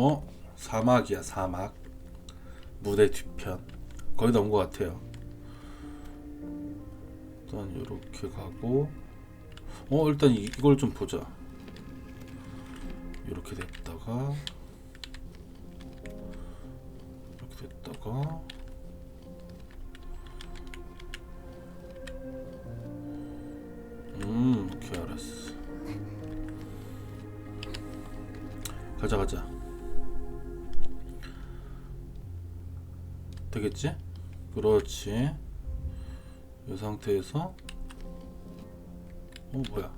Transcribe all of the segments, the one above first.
어? 사막이야 사막. 무대 뒤편. 거의 나온 것 같아요. 일단 이렇게 가고. 어 일단 이- 이걸 좀 보자. 이렇게 됐다가. 이렇게 됐다가. 음 오케이 알았어. 가자 가자 되겠지? 그렇지. 이 상태에서 어 뭐야?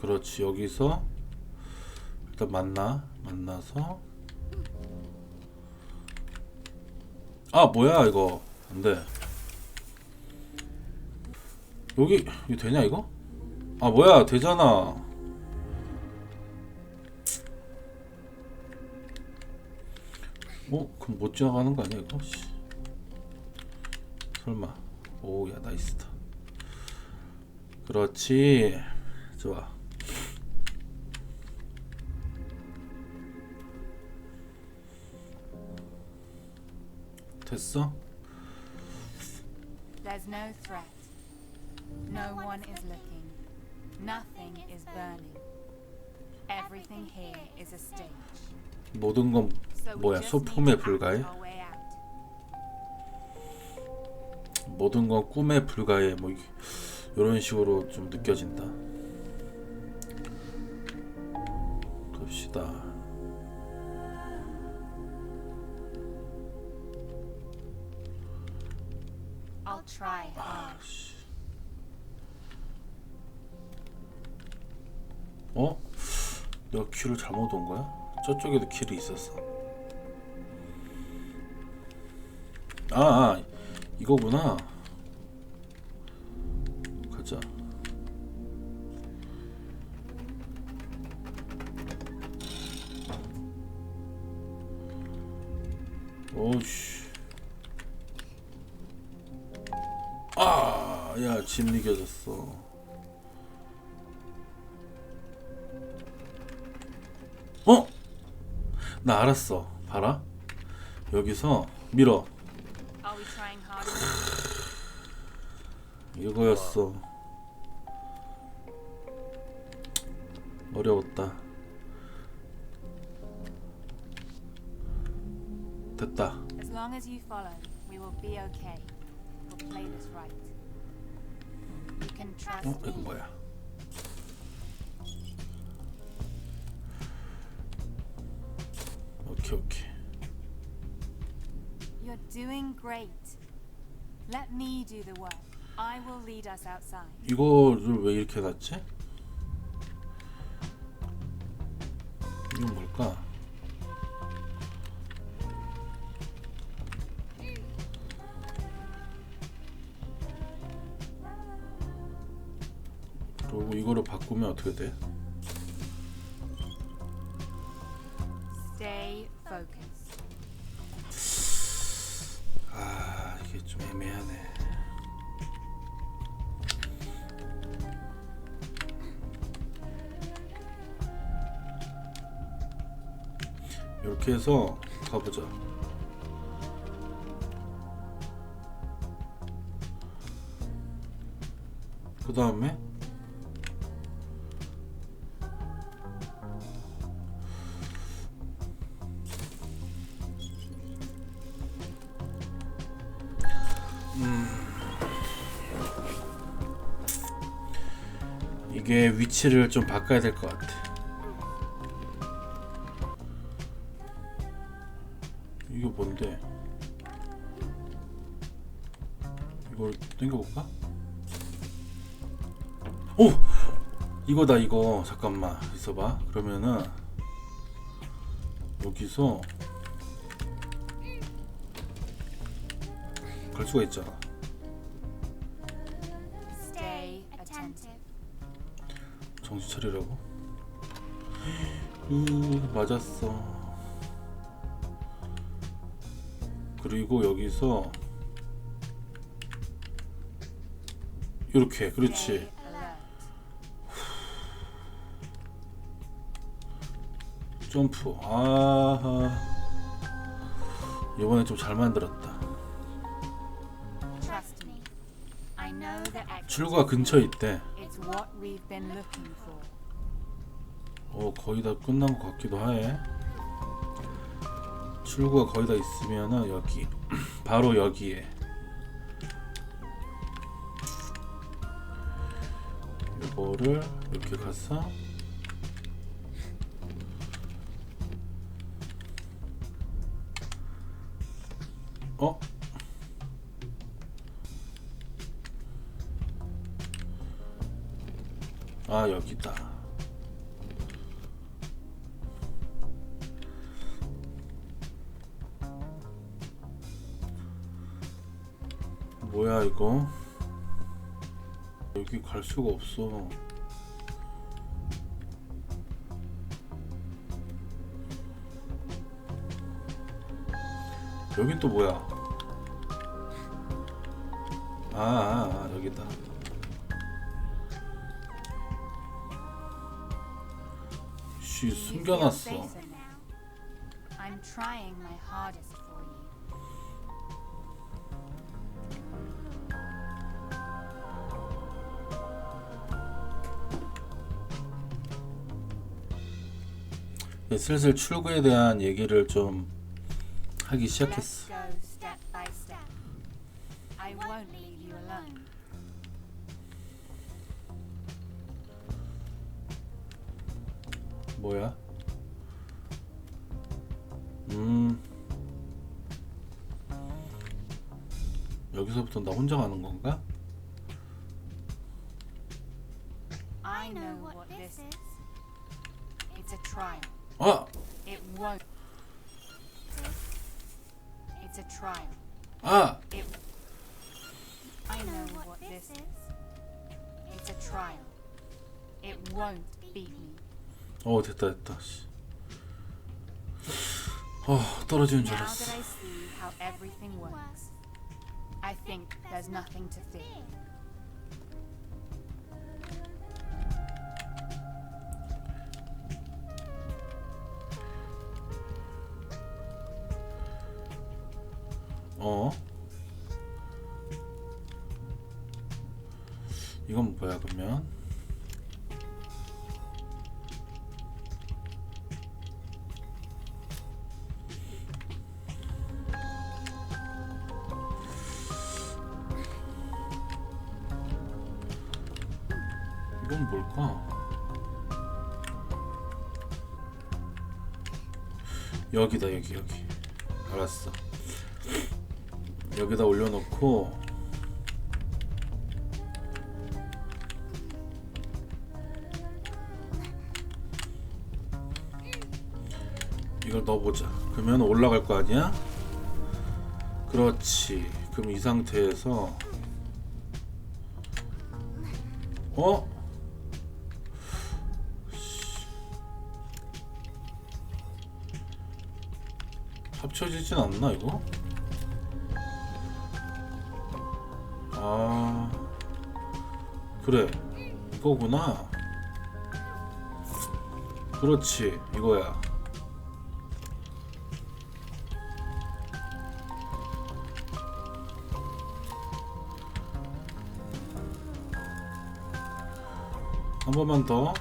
그렇지. 여기서 일단 만나 만나서. 아 뭐야 이거? 안돼. 여기 이거 되냐 이거? 아 뭐야 되잖아 어? 그럼 못 지나가는 거 아니야 이거? 씨. 설마 오야 나이스다 그렇지 좋아 됐어? There's no threat. No one is looking. Nothing is burning. Everything here is a stage. 모든 건 뭐야 소품에 불과해? 모든 건 꿈에 불과해 뭐 이런 식으로 좀 느껴진다 갑시다. 아씨 어? 내가 길을 잘못 온 거야? 저쪽에도 길이 있었어 아, 아 이거구나 가자 오씨 아, 야, 집 이겨졌어. 어? 나 알았어. 봐라. 여기서 밀어. 이거였어. 어려웠다. 됐다. As long as you follow, we will be okay. We'll play this right. You can trust 어, me. 뭐야? 오케이, 오케이. You're doing great. Let me do the work. 이거를 왜 이렇게 놨지? 이건 뭘까? 그리고 이거를 바꾸면 어떻게 돼? 이렇게 해서 가보자. 그 다음에 이게 위치를 좀 바꿔야 될 것 같아. 이걸 당겨볼까? 오! 이거다 이거 잠깐만 있어봐 그러면은 여기서 갈 수가 있잖아. 정신 차리라고? 으 맞았어 그리고 여기서 이렇게 그렇지 alert. 점프. 아. 이번에 좀 잘 만들었다. 출구가 근처에 있대. 어, 거의 다 끝난 것 같기도 해. 출구가 거의 다 있으면은 여기 바로 여기에 이거를 이렇게 가서 어? 아 여기다. 뭐야 이거? 여기 갈 수가 없어. 여긴 또 뭐야? 아, 아, 아 여기다. 씨 숨겨놨어. 슬슬 출구에 대한 얘기를 좀 하기 시작했어. go step by step. I won't leave you alone. 뭐야? 음. 여기서부터 나 혼자 가는 건가? I know what this is. It's a trial. 아! It won't. It's a trial. 아! It. I know what this is. It's a trial. It won't beat me. 어 됐다 됐다. 씨. 어 떨어지는 줄 Now that 알았어. I see how everything works, I think there's nothing to fear. 어? 이건 뭐야 그러면? 이건 뭘까? 여기다 여기 여기 알았어 여기다 올려놓고 이걸 넣어보자 그러면 올라갈 거 아니야? 그렇지 그럼 이 상태에서 어? 씨. 합쳐지진 않나 이거? 아 그래. 이거구나. 그렇지 이거야. 한 번만 더.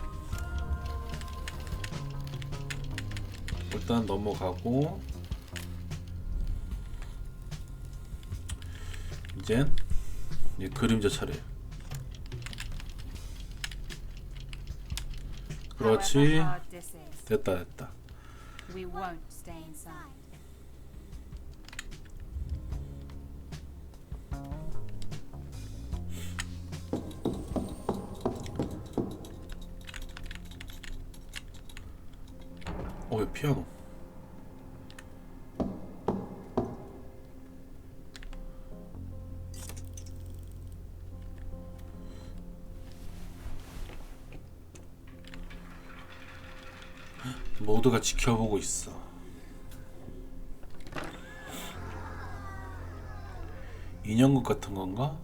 일단 넘어가고. 이젠 이 그림자 차례. 그렇지. 됐다 됐다. 어, 왜 피아노? 모두가 지켜보고 있어. 인형극 같은 건가?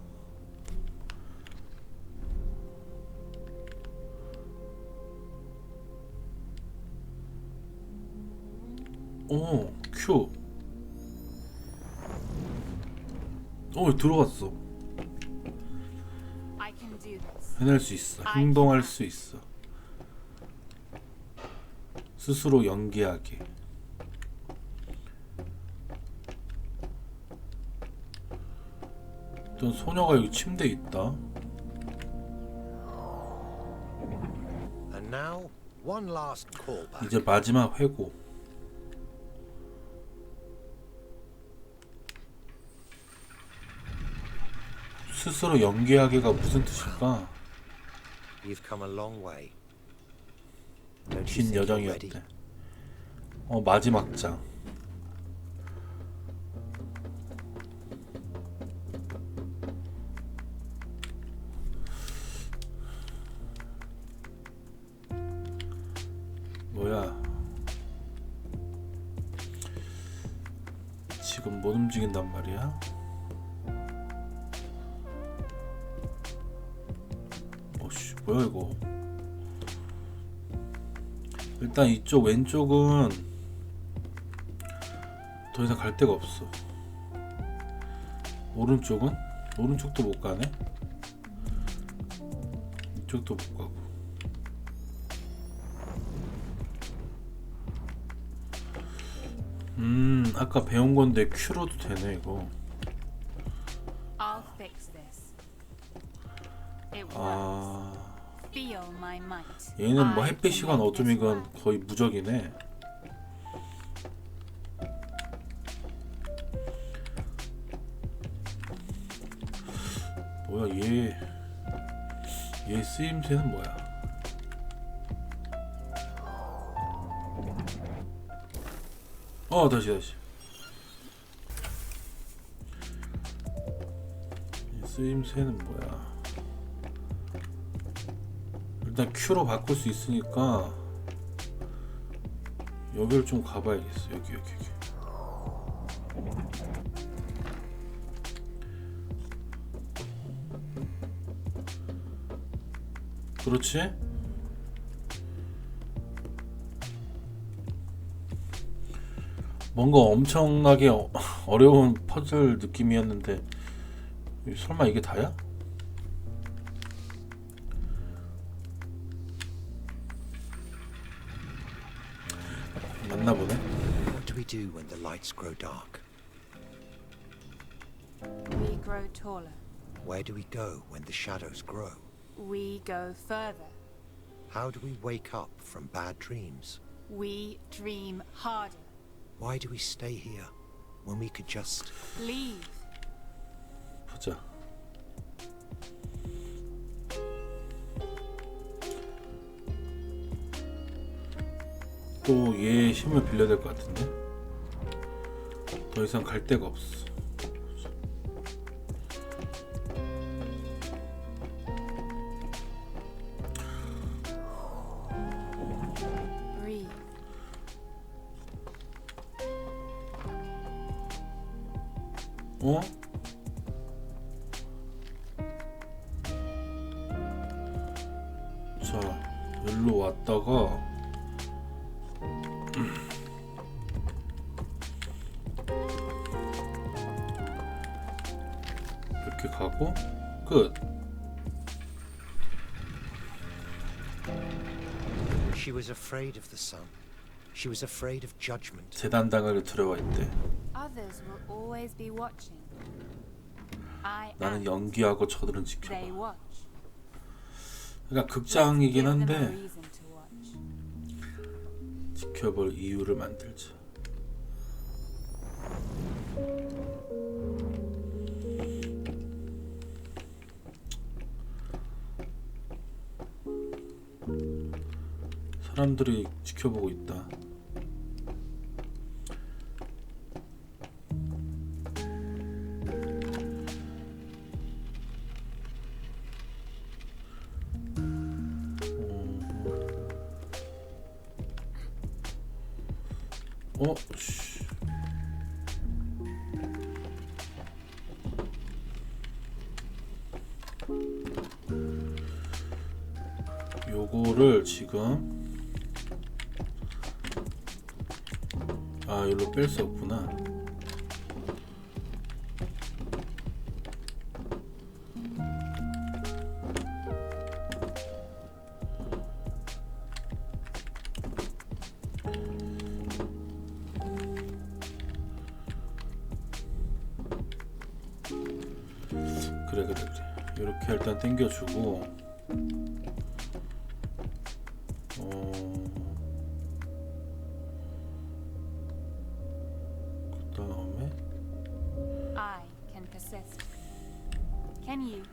오, 큐. 어, 들어갔어. 해낼 수 있어. 행동할 수 있어. 스스로 연기하게. 어떤 소녀가 여기 침대에 있다. 이제 마지막 회고. 스스로 연기하게가 무슨 뜻일까? You've come a long way. 긴? 여정이었대. 어 마지막 장. 뭐야? 지금 못 움직인단 말이야? 어씨 뭐야 이거? 일단 이쪽 왼쪽은 더 이상 갈 데가 없어. 오른쪽은 오른쪽도 못 가네. 이쪽도 못 가고. 음, 아까 배운 건데 큐로도 되네 이거. 아. 얘는 뭐 I 햇빛 can 시간 make this 어둠이건. 거의 무적이네. 뭐야 얘, 얘 쓰임새는 뭐야? 어 다시 다시. 얘 쓰임새는 뭐야? 일단 Q로 바꿀 수 있으니까 여기를 좀 가봐야겠어 여기 여기 여기 그렇지? 뭔가 엄청나게 어, 어려운 퍼즐 느낌이었는데 설마 이게 다야? What do we do when the lights grow dark? We grow taller. Where do we go when the shadows grow? We go further. How do we wake up from bad dreams? We dream harder. Why do we stay here when we could just leave? What's up? 또 얘 힘을 빌려야 될 것 같은데? 더 이상 갈 데가 없어. 어? 자, 여기로 왔다가 가고 끝. She was afraid of the sun. She was afraid of judgment. 재단당을 두려워 했대. Others will always be watching. I 나는 am. 연기하고 저들은 They 지켜봐. watch. 그러니까 Let's 극장이긴 give them a 한데 reason to watch. 지켜볼 이유를 만들자. 사람들이 지켜보고 있다. 그래 그래 그래 이렇게 일단 당겨주고 어... 그 다음에 I can persist. Can you?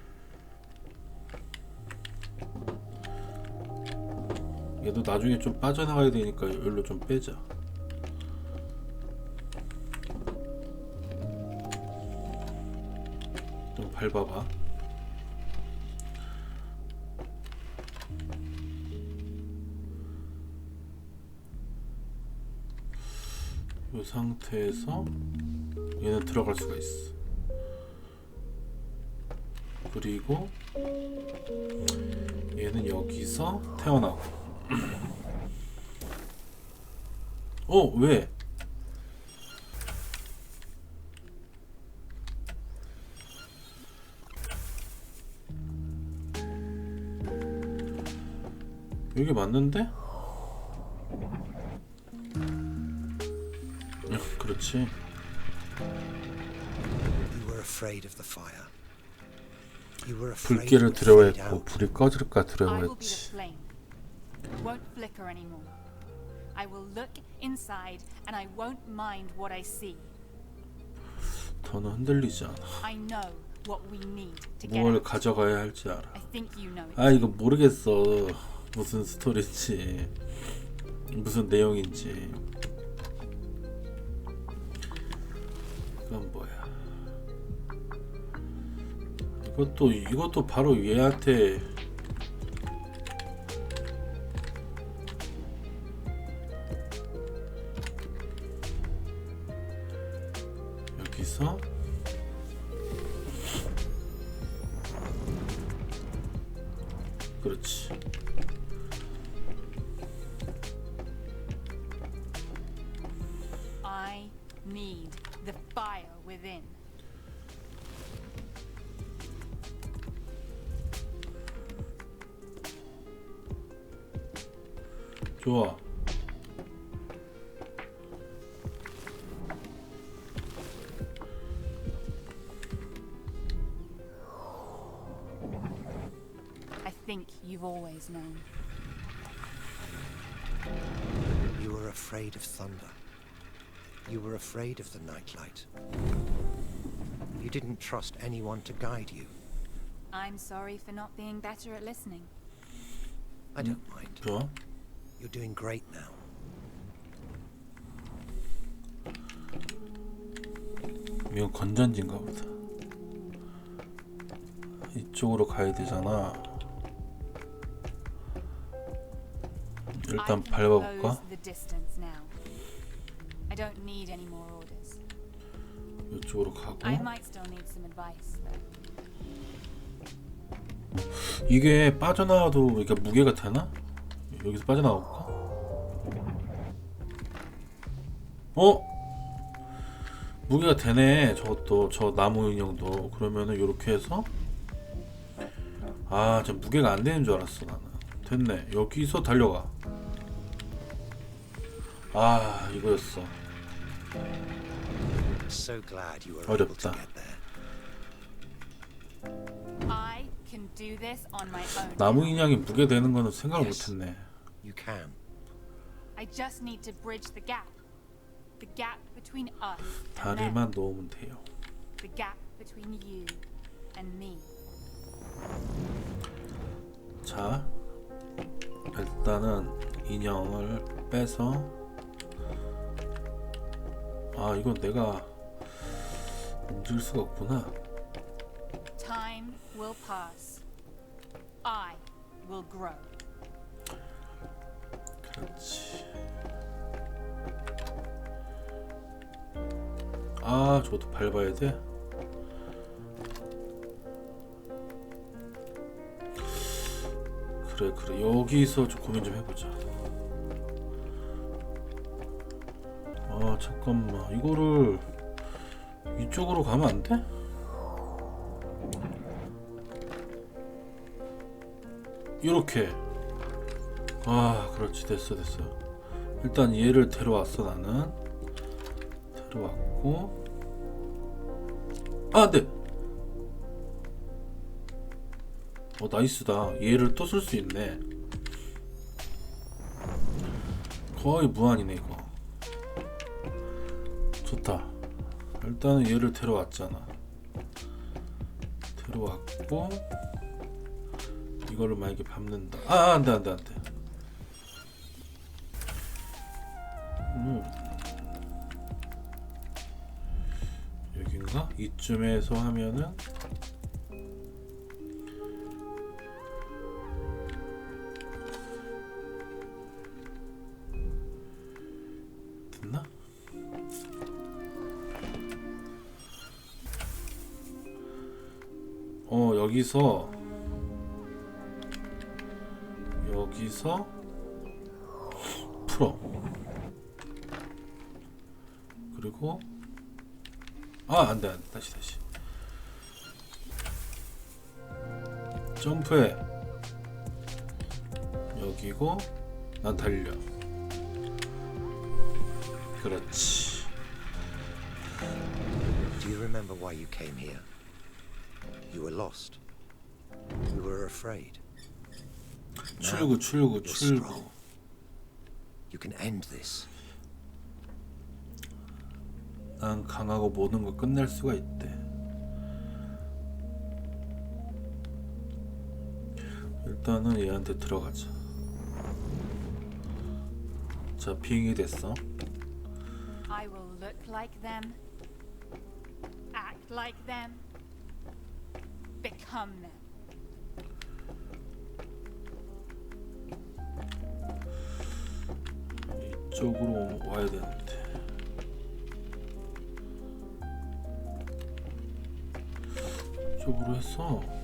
얘도 나중에 좀 빠져나가야 되니까 여기로 좀 빼자 좀 밟아봐. 이 상태에서 얘는 들어갈 수가 있어. 그리고 얘는 여기서 태어나고. 어 왜? 여기 맞는데? 응, 그렇지. You were afraid of the fire. You were afraid 불길을 두려워했고. 불이 꺼질까 두려워했지. Won't flicker anymore. I will look inside and I won't mind what I see. 더는 흔들리지 않아. I know what we need to get 뭘. 가져가야 할지 알아. I think you know. 아 이거 모르겠어. 무슨 스토리인지 무슨 내용인지. 이건 뭐야? 이것도 이것도 바로 얘한테 think you've always known. You were afraid of thunder. You were afraid of the nightlight. You didn't trust anyone to guide you. I'm sorry for not being better at listening. I don't mind. 좋아. You're doing great now. 이건 건전지인가 보다. 이쪽으로 가야 되잖아. 일단 밟아볼까? 이쪽으로 가고. I might still need some advice, though. 이게 빠져나와도 이게 무게가 되나? 여기서 빠져나올까? 어? 무게가 되네. 저것도 저 나무 인형도 그러면은 이렇게 해서 아, 저 무게가 안 되는 줄 알았어 나는. 됐네. 여기서 달려가. 아, 이거였어. So glad you were able to 어렵다. get there. I can do this on my own. 나무. 인형이 무게 되는 거는 생각을 Yes. 못했네. You can. I just need to bridge the gap. The gap between us and them. 다리만 놓으면 돼요. The gap between you and me. 자, 일단은 인형을 빼서 아 이건 내가 움직일 수가 없구나. Time will pass. I will grow. 그렇지. 아 저것도 밟아야 돼. 그래 그래 여기서 좀 고민 좀 해보자. 잠깐만. 이거를 이쪽으로 가면 안 돼? 이렇게. 아 그렇지. 됐어 됐어. 일단 얘를 데려왔어 나는. 데려왔고. 아 안돼 어 나이스다. 얘를 또 쓸 수 있네. 거의 무한이네 이거 좋다 일단은 얘를 데려왔잖아 데려왔고 이거를 만약에 밟는다 아 안돼 안돼 안돼 음. 여긴가? 이쯤에서 하면은 여기서 여기서 풀어 그리고 아 안돼 안돼 다시 다시 점프해 여기고 난 달려 그렇지 Do you remember why you came here? You were lost. Afraid. 출구 출구 you're 출구 strong. You can end this. 난 강하고 모든 걸 끝낼 수가 있대. 일단은 얘한테 들어가자. 자, 비행이 됐어. I will look like them, act like them, become them. 이쪽으로 와야 되는데. 이쪽으로 해서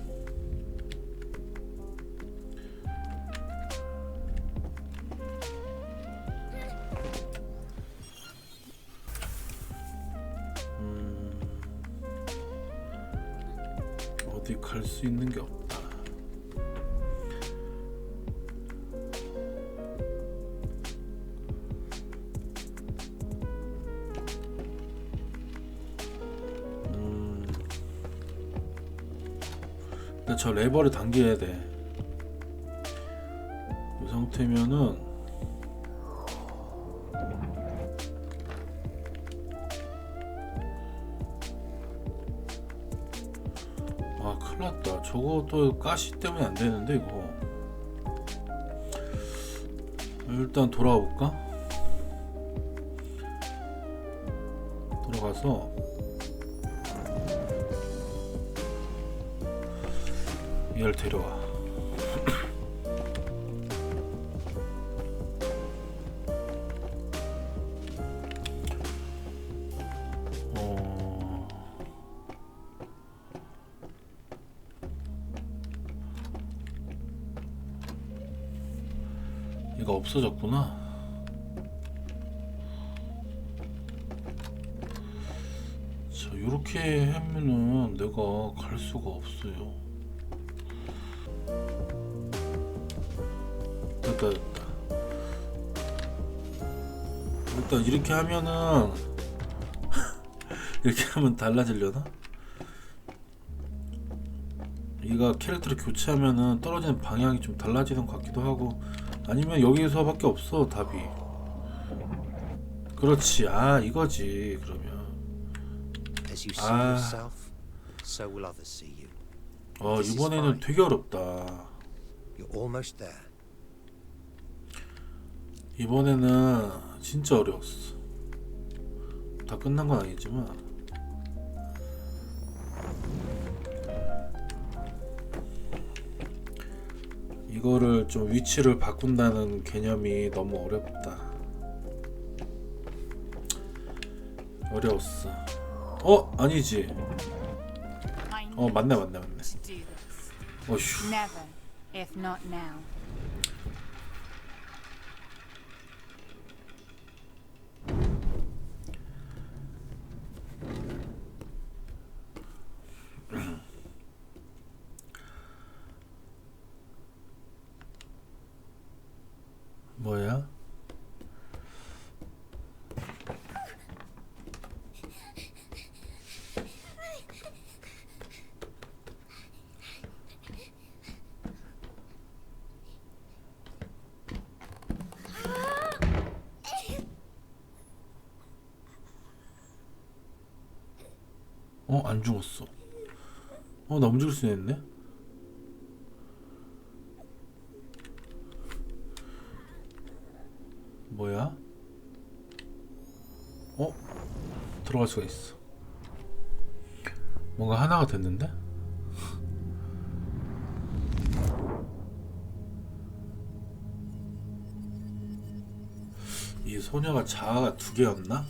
레버를 당겨야 돼. 이 상태면은 아 큰일 났다. 저거 또 가시 때문에 안 되는데 이거. 일단 돌아와 볼까? 들어가서 얘를 데려와. 어... 얘가 없어졌구나. 자, 이렇게 하면은 내가 갈 수가 없어요. 됐다 됐다. 일단 이렇게 하면은 이렇게 하면 달라지려나? 얘가 캐릭터를 교체하면은 떨어지는 방향이 좀 달라지는 것 같기도 하고 아니면 여기서밖에 없어 답이. 그렇지. 아 이거지 그러면. As Ah. 어 is 이번에는. 되게 어렵다. 이번에는 진짜 어려웠어 다 끝난 건 아니지만 이거를 좀 위치를 바꾼다는 개념이 너무 어렵다. 어려웠어. 어 아니지. 어 맞네 맞네 맞네. 어휴. 어? 안 죽었어 어? 나 움직일 수 있네 뭐야? 어? 들어갈 수가 있어 뭔가 하나가 됐는데? 이 소녀가 자아가 두 개였나?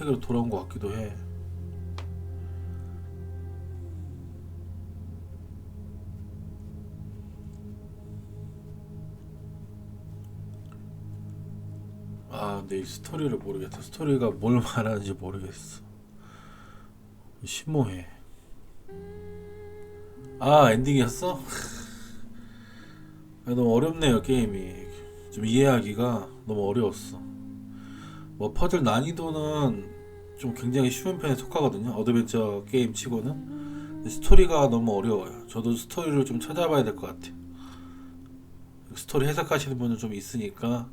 세계로 돌아온 것 같기도 해. 아, 근데 이 스토리를 모르겠다. 스토리가 뭘 말하는지 모르겠어. 심오해. 아, 엔딩이었어? 아, 너무 어렵네요, 게임이. 좀 이해하기가 너무 어려웠어. 뭐 퍼즐 난이도는 좀 굉장히 쉬운 편에 속하거든요. 어드벤처 게임 치고는. 스토리가 너무 어려워요. 저도 스토리를 좀 찾아봐야 될 것 같아요. 스토리 해석하시는 분은 좀 있으니까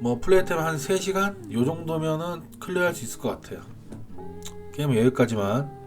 뭐 플레이 타임 한 3시간? 요 정도면은 클리어할 수 있을 것 같아요. 게임은 여기까지만